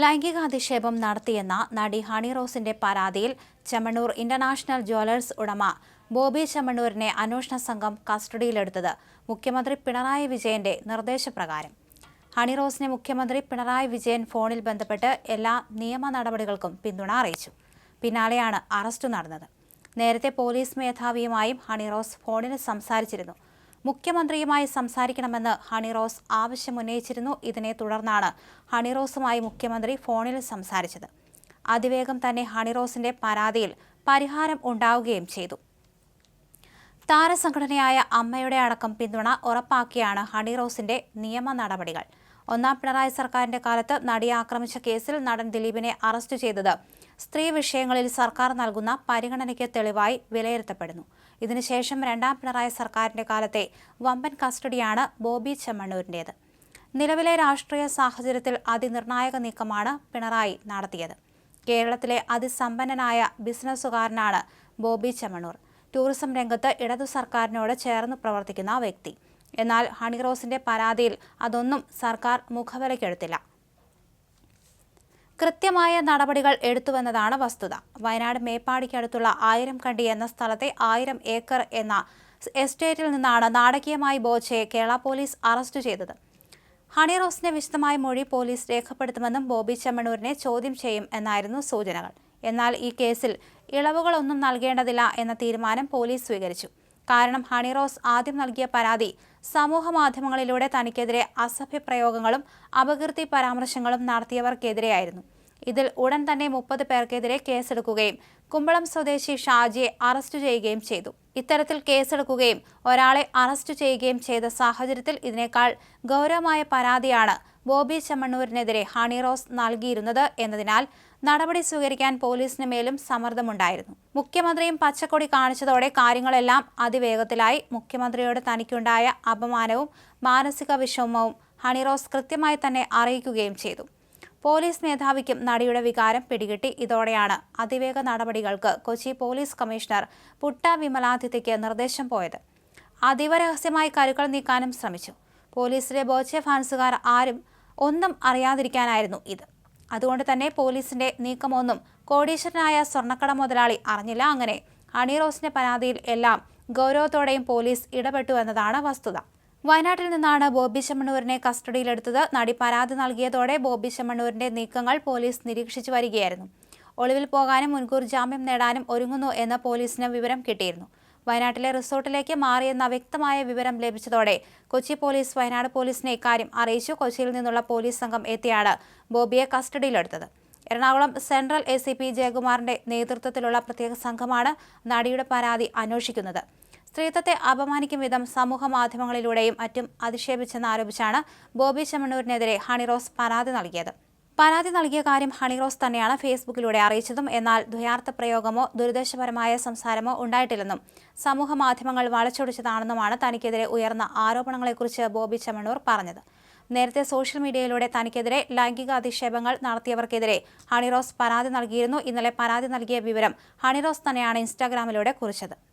ലൈംഗികാധിക്ഷേപം നടത്തിയെന്ന നടി ഹണി റോസിന്റെ പരാതിയിൽ ചെമ്മണ്ണൂർ ഇന്റർനാഷണൽ ജ്വല്ലേഴ്സ് ഉടമ ബോബി ചെമ്മണ്ണൂരിനെ അന്വേഷണ സംഘം കസ്റ്റഡിയിലെടുത്തത് മുഖ്യമന്ത്രി പിണറായി വിജയന്റെ നിർദ്ദേശപ്രകാരം. ഹണി റോസിനെ മുഖ്യമന്ത്രി പിണറായി വിജയൻ ഫോണിൽ ബന്ധപ്പെട്ട് എല്ലാ നിയമ നടപടികൾക്കും പിന്തുണ അറിയിച്ചു. പിന്നാലെയാണ് അറസ്റ്റ് നടന്നത്. നേരത്തെ പോലീസ് മേധാവിയുമായും ഹണി റോസ് ഫോണിൽ സംസാരിച്ചിരുന്നു. മുഖ്യമന്ത്രിയുമായി സംസാരിക്കണമെന്ന് ഹണിറോസ് ആവശ്യമുന്നയിച്ചിരുന്നു. ഇതിനെ തുടർന്നാണ് ഹണിറോസുമായി മുഖ്യമന്ത്രി ഫോണിൽ സംസാരിച്ചത്. അതിവേഗം തന്നെ ഹണിറോസിന്റെ പരാതിയിൽ പരിഹാരം ഉണ്ടാവുകയും ചെയ്തു. താരസംഘടനയായ അമ്മയുടെ അടക്കം പിന്തുണ ഉറപ്പാക്കിയാണ് ഹണിറോസിന്റെ നിയമ നടപടികൾ. ഒന്നാം പിണറായി സർക്കാരിന്റെ കാലത്ത് നടിയെ ആക്രമിച്ച കേസിൽ നടൻ ദിലീപിനെ അറസ്റ്റ് ചെയ്തത്. സ്ത്രീ വിഷയങ്ങളിൽ സർക്കാർ നൽകുന്ന പരിഗണനയ്ക്ക് തെളിവായി വിലയിരുത്തപ്പെടുന്നു. ഇതിനുശേഷം രണ്ടാം പിണറായി സർക്കാരിന്റെ കാലത്തെ വമ്പൻ കസ്റ്റഡിയാണ് ബോബി ചെമ്മണ്ണൂരിന്റേത് നിലവിലെ രാഷ്ട്രീയ സാഹചര്യത്തിൽ അതിനിർണായക നീക്കമാണ് പിണറായി നടത്തിയത്. കേരളത്തിലെ അതിസമ്പന്നനായ ബിസിനസ്സുകാരനാണ് ബോബി ചെമ്മണ്ണൂർ. ടൂറിസം രംഗത്ത് ഇടതു സർക്കാരിനോട് ചേർന്ന് പ്രവർത്തിക്കുന്ന വ്യക്തി. എന്നാൽ ഹണിറോസിന്റെ പരാതിയിൽ അതൊന്നും സർക്കാർ മുഖവിലയ്ക്കെടുത്തില്ല കൃത്യമായ നടപടികൾ എടുത്തുവെന്നതാണ് വസ്തുത. വയനാട് മേപ്പാടിക്കടുത്തുള്ള ആയിരം കണ്ടി എന്ന സ്ഥലത്തെ ആയിരം ഏക്കർ എന്ന എസ്റ്റേറ്റിൽ നിന്നാണ് നാടകീയമായി ബോച്ചയെ കേരള പോലീസ് അറസ്റ്റ് ചെയ്തത്. ഹണി റോസിന്റെ വിശദമായ മൊഴി പോലീസ് രേഖപ്പെടുത്തുമെന്നും ബോബി ചെമ്മണൂരിനെ ചോദ്യം ചെയ്യും എന്നായിരുന്നു സൂചനകൾ. എന്നാൽ ഈ കേസിൽ ഇളവുകളൊന്നും നൽകേണ്ടതില്ല എന്ന തീരുമാനം പോലീസ് സ്വീകരിച്ചു. കാരണം ഹണിറോസ് ആദ്യം നൽകിയ പരാതി സമൂഹ മാധ്യമങ്ങളിലൂടെ തനിക്കെതിരെ അസഭ്യപ്രയോഗങ്ങളും അപകീർത്തി പരാമർശങ്ങളും നടത്തിയവർക്കെതിരെയായിരുന്നു. ഇതിൽ ഉടൻ തന്നെ മുപ്പത് പേർക്കെതിരെ കേസെടുക്കുകയും കുമ്പളം സ്വദേശി ഷാജിയെ അറസ്റ്റ് ചെയ്യുകയും ചെയ്തു. ഇത്തരത്തിൽ കേസെടുക്കുകയും ഒരാളെ അറസ്റ്റ് ചെയ്യുകയും ചെയ്ത സാഹചര്യത്തിൽ ഇതിനേക്കാൾ ഗൗരവമായ പരാതിയാണ് ബോബി ചെമ്മണ്ണൂരിനെതിരെ ഹണിറോസ് നൽകിയിരുന്നത് എന്നതിനാൽ നടപടി സ്വീകരിക്കാൻ പോലീസിന് മേലും സമ്മർദ്ദമുണ്ടായിരുന്നു. മുഖ്യമന്ത്രിയും പച്ചക്കൊടി കാണിച്ചതോടെ കാര്യങ്ങളെല്ലാം അതിവേഗത്തിലായി. മുഖ്യമന്ത്രിയോട് തനിക്കുണ്ടായ അപമാനവും മാനസിക വിഷമവും ഹണിറോസ് കൃത്യമായി തന്നെ അറിയിക്കുകയും ചെയ്തു. പോലീസ് മേധാവിക്കും നടിയുടെ വികാരം പിടികിട്ടി. ഇതോടെയാണ് അതിവേഗ നടപടികൾക്ക് കൊച്ചി പോലീസ് കമ്മീഷണർ പുട്ട വിമലാതിഥിക്ക് നിർദ്ദേശം പോയത്. അതീവ രഹസ്യമായി കരുക്കൾ നീക്കാനും ശ്രമിച്ചു. പോലീസിലെ ബോച്ചെ ഫാൻസുകാർ ആരും ഒന്നും അറിയാതിരിക്കാനായിരുന്നു ഇത്. അതുകൊണ്ട് തന്നെ പോലീസിന്റെ നീക്കമൊന്നും കോടീശ്വരനായ സ്വർണക്കട മുതലാളി അറിഞ്ഞില്ല. അങ്ങനെ ഹണിറോസിന്റെ പരാതിയിൽ എല്ലാം ഗൗരവത്തോടെയും പോലീസ് ഇടപെട്ടു എന്നതാണ് വസ്തുത. വയനാട്ടിൽ നിന്നാണ് ബോബി ചെമ്മണ്ണൂരിനെ കസ്റ്റഡിയിലെടുത്തത്. നടി പരാതി നൽകിയതോടെ ബോബി ചെമ്മണ്ണൂരിന്റെ നീക്കങ്ങൾ പോലീസ് നിരീക്ഷിച്ചു വരികയായിരുന്നു. ഒളിവിൽ പോകാനും മുൻകൂർ ജാമ്യം നേടാനും ഒരുങ്ങുന്നു എന്ന പോലീസിന് വിവരം കിട്ടിയിരുന്നു. വയനാട്ടിലെ റിസോർട്ടിലേക്ക് മാറിയെന്ന വ്യക്തമായ വിവരം ലഭിച്ചതോടെ കൊച്ചി പോലീസ് വയനാട് പോലീസിനെ ഇക്കാര്യം അറിയിച്ചു. കൊച്ചിയിൽ നിന്നുള്ള പോലീസ് സംഘം എത്തിയാണ് ബോബിയെ കസ്റ്റഡിയിലെടുത്തത്. Ernakulam central A C P ജയകുമാറിന്റെ നേതൃത്വത്തിലുള്ള പ്രത്യേക സംഘമാണ് നടിയുടെ പരാതി അന്വേഷിക്കുന്നത്. സ്ത്രീത്വത്തെ അപമാനിക്കും വിധം സമൂഹ മാധ്യമങ്ങളിലൂടെയും മറ്റും അധിക്ഷേപിച്ചെന്നാരോപിച്ചാണ് ബോബി ചെമ്മണ്ണൂരിനെതിരെ ഹണിറോസ് പരാതി നൽകിയത്. പരാതി നൽകിയ കാര്യം ഹണിറോസ് തന്നെയാണ് ഫേസ്ബുക്കിലൂടെ അറിയിച്ചതും എന്നാൽ ദ്വയാർത്ഥ പ്രയോഗമോ ദുരുദ്ദേശപരമായ സംസാരമോ ഉണ്ടായിട്ടില്ലെന്നും സമൂഹ മാധ്യമങ്ങൾ വളച്ചൊടിച്ചതാണെന്നുമാണ് തനിക്കെതിരെ ഉയർന്ന ആരോപണങ്ങളെക്കുറിച്ച് ബോബി ചെമ്മണ്ണൂർ പറഞ്ഞത്. നേരത്തെ സോഷ്യൽ മീഡിയയിലൂടെ തനിക്കെതിരെ ലൈംഗിക അധിക്ഷേപങ്ങൾ നടത്തിയവർക്കെതിരെ ഹണിറോസ് പരാതി നൽകിയിരുന്നു. ഇന്നലെ പരാതി നൽകിയ വിവരം ഹണിറോസ് തന്നെയാണ് ഇൻസ്റ്റാഗ്രാമിലൂടെ കുറിച്ചത്.